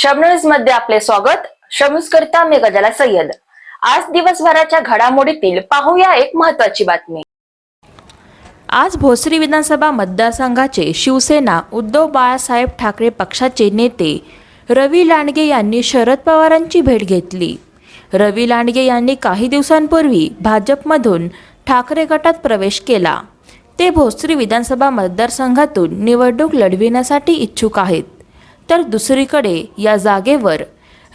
शबनूजमध्ये आपले स्वागत. शमूज करता मी गजाला सय्यद. आज दिवसभराच्या घडामोडीतील पाहूया एक महत्वाची बातमी. आज भोसरी विधानसभा मतदारसंघाचे शिवसेना उद्धव बाळासाहेब ठाकरे पक्षाचे नेते रवी लांडगे यांनी शरद पवारांची भेट घेतली. रवी लांडगे यांनी काही दिवसांपूर्वी भाजपमधून ठाकरे गटात प्रवेश केला. ते भोसरी विधानसभा मतदारसंघातून निवडणूक लढविण्यासाठी इच्छुक आहेत. तर दुसरीकडे या जागेवर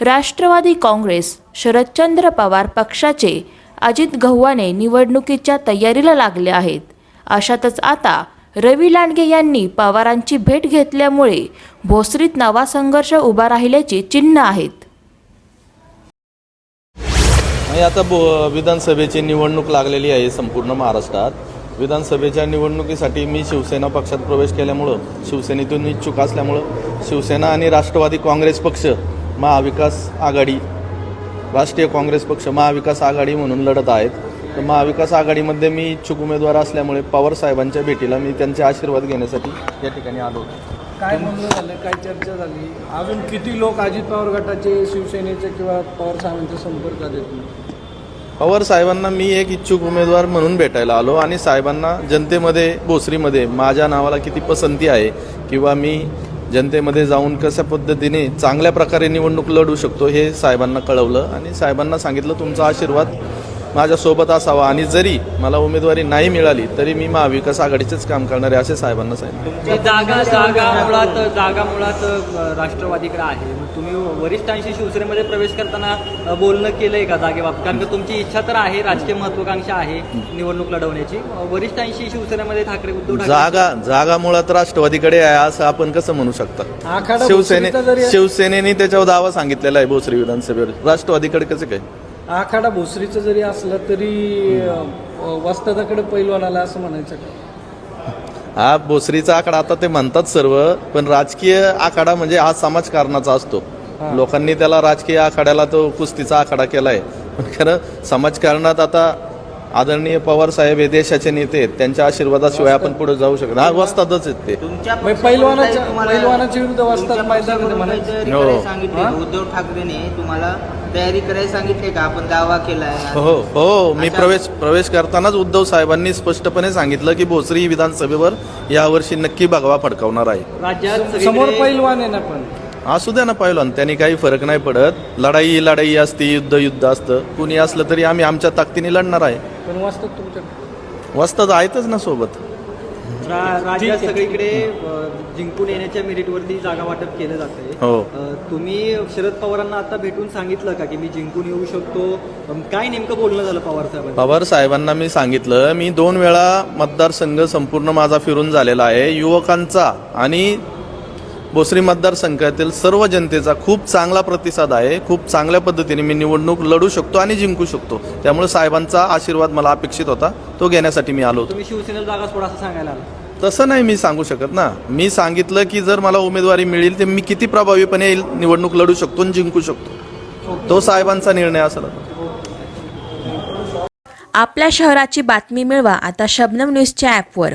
राष्ट्रवादी काँग्रेस शरदचंद्र पवार पक्षाचे अजित गव्हाणे निवडणुकीच्या तयारीला लागले आहेत. अशातच आता रवी लांडगे यांनी पवारांची भेट घेतल्यामुळे भोसरीत नवा संघर्ष उभा राहिल्याची चिन्ह आहेत. आता बो विधानसभेची निवडणूक लागलेली आहे संपूर्ण महाराष्ट्रात. विधानसभेच्या निवडणुकीसाठी मी शिवसेना पक्षात प्रवेश केल्यामुळं शिवसेनेतून इच्छुक असल्यामुळं शिवसेना आणि राष्ट्रवादी काँग्रेस पक्ष महाविकास आघाडी राष्ट्रीय काँग्रेस पक्ष महाविकास आघाडी म्हणून लढत आहेत. तर महाविकास आघाडीमध्ये मी इच्छुक उमेदवार असल्यामुळे पवार साहेबांच्या भेटीला मी त्यांचे आशीर्वाद घेण्यासाठी या ठिकाणी आलो काय म्हणणं झालं? काय चर्चा झाली? अजून किती लोक अजित पवार गटाचे शिवसेनेचे किंवा पवार साहेबांच्या संपर्कात येतील पवार साहेबांना मी एक इच्छुक उमेदवार म्हणून भेटायला आलो आणि साहेबांना जनतेमध्ये भोसरीमध्ये माझ्या नावाला किती पसंती आहे किंवा मी जनतेमध्ये जाऊन कशा पद्धतीने चांगल्या प्रकारे निवडणूक लढू शकतो हे साहेबांना कळवलं आणि साहेबांना सांगितलं तुमचा आशीर्वाद माझ्यासोबत असावा आणि जरी मला उमेदवारी नाही मिळाली तरी मी महाविकास आघाडीचेच काम करणार आहे असे साहेबांना सांगितलं जागा जागा मुळात जागा मुळात राष्ट्रवादीकडे आहे. तुम्ही वरिष्ठांशी शिवसेनेमध्ये प्रवेश करताना बोलणं केलंय का जागेबाबत? कारण का तुमची इच्छा तर आहे राजकीय महत्वाकांक्षा आहे निवडणूक लढवण्याची. वरिष्ठांशी शिवसेनेमध्ये ठाकरे उद्धव जागा जागा मुळात राष्ट्रवादीकडे आहे असं आपण कसं म्हणू शकता? शिवसेने शिवसेनेने त्याच्यावर दावा सांगितलेला आहे भोसरी विधानसभेवर. राष्ट्रवादीकडे कसं काय? आखाडा भोसरीचं जरी असलं तरी वस्तादाकडे पैलवान आला असं म्हणायचं का? हा भोसरीचा आकडा आता ते म्हणतात सर्व पण राजकीय आखाडा म्हणजे हा समाजकारणाचा असतो. लोकांनी त्याला राजकीय आखाड्याला तो कुस्तीचा आखाडा केलाय. पण खरं समाजकारणात आता आदरणीय पवार साहेब हे देशाचे नेते आहेत. त्यांच्या आशीर्वादाशिवाय आपण पुढे जाऊ शकत हा वस्तातच आहेत ते. पैलवानाच्या पैलवानाच्या विरुद्ध हो. सांगितले? उद्धव ठाकरेने तुम्हाला तयारी करायला सांगितले का? आपण दावा केलाय हो हो. मी प्रवेश प्रवेश करतानाच उद्धव साहेबांनी स्पष्टपणे सांगितलं की भोसरी विधानसभेवर यावर्षी नक्की भगवा फडकावणार आहे. राज्यात समोर सगळीकडे पैलवान आहे ना पण. असू द्या ना पहिलवान त्यांनी काही फरक नाही पडत. लढाई ही लढाई असते युद्ध युद्ध असतं. कुणी असलं तरी आम्ही आमच्या ताकदीने लढणार आहे. पण वस्ताद तुमच्या आहेतच ना सोबत. रा- राज्यात सगळीकडे अ, जिंकून येण्याच्या मेरिटवरती जागा वाटप केलं जातंय. हो. तुम्ही शरद पवारांना आता भेटून सांगितलं का की मी जिंकून येऊ शकतो? अम, काय नेमकं बोलणं झालं पवार साहेबांचं? पवार साहेबांना मी सांगितलं मी दोन वेळा मतदारसंघ संपूर्ण माझा फिरून झालेला आहे. युवकांचा आणि भोसरी मतदारसंघातील सर्व जनतेचा खूप चांगला प्रतिसाद आहे. खूप चांगल्या पद्धतीने मी निवडणूक लढू शकतो आणि जिंकू शकतो. त्यामुळे साहेबांचा आशीर्वाद मला अपेक्षित होता. तो घेण्यासाठी मी आलो होतो. तसं नाही मी सांगू शकत ना. मी सांगितलं की जर मला उमेदवारी मिळेल तर मी किती प्रभावीपणे निवडणूक लढू शकतो आणि जिंकू शकतो. तो साहेबांचा निर्णय असेल आपल्या शहराची बातमी मिळवा आता शबनम न्यूजच्या ॲपवर